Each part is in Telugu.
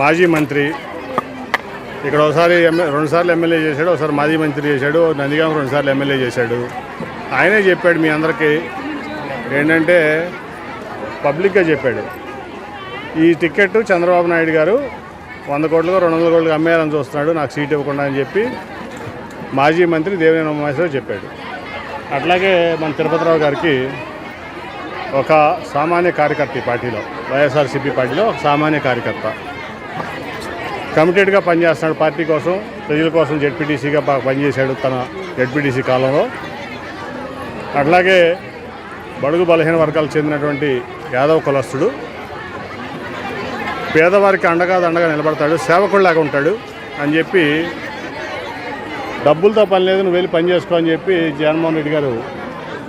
మాజీ మంత్రి ఇక్కడ ఒకసారి రెండుసార్లు ఎమ్మెల్యే చేశాడు ఒకసారి మాజీ మంత్రి చేశాడు నందిగామ రెండుసార్లు ఎమ్మెల్యే చేశాడు. ఆయనే చెప్పాడు మీ అందరికీ ఏంటంటే పబ్లిక్గా చెప్పాడు. ఈ టికెట్ చంద్రబాబు నాయుడు గారు వంద కోట్లుగా రెండు వందల కోట్లుగా అమ్మేయాలని చూస్తున్నాడు నాకు సీట్ ఇవ్వకుండా అని చెప్పి మాజీ మంత్రి దేవినేని ఉమామహేశ్వరరావు చెప్పాడు. అట్లాగే మన తిరుపతిరావు గారికి ఒక సామాన్య కార్యకర్త ఈ పార్టీలో వైఎస్ఆర్సీపీ పార్టీలో ఒక సామాన్య కార్యకర్త. కమిటెడ్గా పనిచేస్తున్నాడు పార్టీ కోసం ప్రజల కోసం జెడ్పీటీసీగా బాగా పనిచేశాడు తన జెడ్పీటీసీ కాలంలో. అట్లాగే బడుగు బలహీన వర్గాలు చెందినటువంటి యాదవ్ కులస్తుడు. పేదవారికి అండగా దండగా నిలబడతాడు సేవకుడిలాగా ఉంటాడు అని చెప్పి డబ్బులతో పని లేదు నువ్వు వెళ్ళి పని చేసుకో అని చెప్పి జగన్మోహన్ రెడ్డి గారు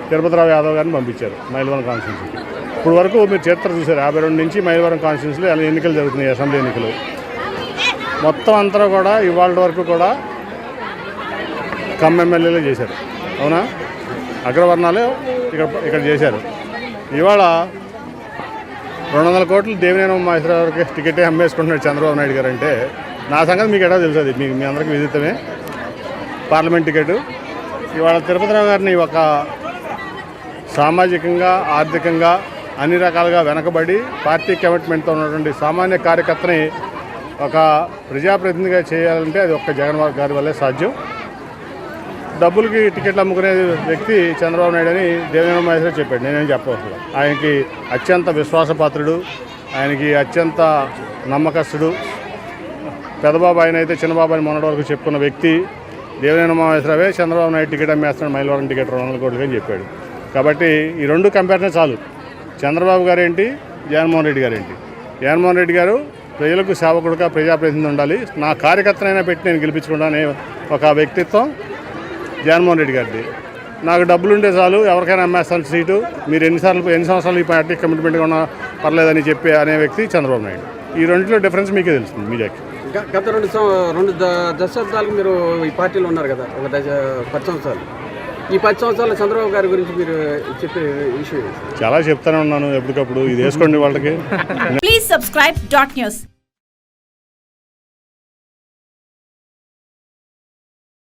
తిరుపతిరావు యాదవ్ గారిని పంపించారు మైలవరం కాన్స్టిట్యూన్సీకి. ఇప్పుడు వరకు మీరు చరిత్ర చూశారు యాభై రెండు నుంచి మైలవరం కాన్స్టిట్యూన్సీలో ఎన్నికలు జరుగుతున్నాయి అసెంబ్లీ ఎన్నికలు. మొత్తం అంతా కూడా ఇవాళ వరకు కూడా కమ్ ఎమ్మెల్యేలు చేశారు. అవునా? అగ్రవర్ణాలే ఇక్కడ ఇక్కడ చేశారు. ఇవాళ రెండు వందల కోట్లు దేవినేని మహేశ్వరరావుకి టికెట్ అమ్మేసుకుంటున్నాడు చంద్రబాబు నాయుడు గారు అంటే నా సంగతి మీకు ఎలా తెలుసు అది? మీ మీ అందరికీ విదితమే. Parliament ticket. ఇవాళ తిరుపతిరావు గారిని ఒక సామాజికంగా ఆర్థికంగా అన్ని రకాలుగా వెనకబడి పార్టీ కమిట్మెంట్తో ఉన్నటువంటి సామాన్య కార్యకర్తని ఒక ప్రజాప్రతినిధిగా చేయాలంటే అది ఒక్క జగన్ గారి వల్లే సాధ్యం. డబ్బులకి టికెట్లు అమ్ముకునే వ్యక్తి చంద్రబాబు నాయుడు అని దేవేంద్ర మహేశ్వర చెప్పాడు. నేనేం చెప్పవసరం. ఆయనకి అత్యంత విశ్వాసపాత్రుడు ఆయనకి అత్యంత నమ్మకస్తుడు పెదబాబు ఆయన అయితే చిన్నబాబు అని మొన్నటి వరకు చెప్పుకున్న వ్యక్తి. దేవేంద్ర మహేశ్వరవే చంద్రబాబు నాయుడు టికెట్ అమ్మేస్తున్నాడు మైలవరం టికెట్ రెండు వందల కోట్లకి అని చెప్పాడు. కాబట్టి ఈ రెండు కంపారిజన్ చాలు. చంద్రబాబు గారు ఏంటి జగన్మోహన్ రెడ్డి గారు ఏంటి జగన్మోహన్ రెడ్డి గారు ప్రజలకు సేవకుడుగా ప్రజాప్రతినిధి ఉండాలి. నా కార్యకర్తనైనా పెట్టి నేను గెలిపించుకుంటానే ఒక వ్యక్తిత్వం జగన్మోహన్ రెడ్డి గారిది. నాకు డబ్బులుండే చాలు ఎవరికైనా అమ్మేస్తాను సీటు. మీరు ఎన్నిసార్లు ఎన్ని సంవత్సరాలు ఈ పార్టీ కమిట్మెంట్గా ఉన్నా పర్లేదని చెప్పి అనే వ్యక్తి చంద్రబాబు నాయుడు. ఈ రెండింటిలో డిఫరెన్స్ మీకే తెలుస్తుంది మీడియాకి గత రెండు రెండు ద- దశాబ్దాలకు మీరు ఈ పార్టీలో ఉన్నారు కదా ఒక దశ పది సంవత్సరాలు. ఈ పది సంవత్సరాల చంద్రబాబు గారి గురించి మీరు చెప్పే విషయం ఏంటి? చాలా చెప్తానే ఉన్నాను ఎప్పటికప్పుడు ఇది వేసుకోండి వాళ్ళకి Please subscribe dot news.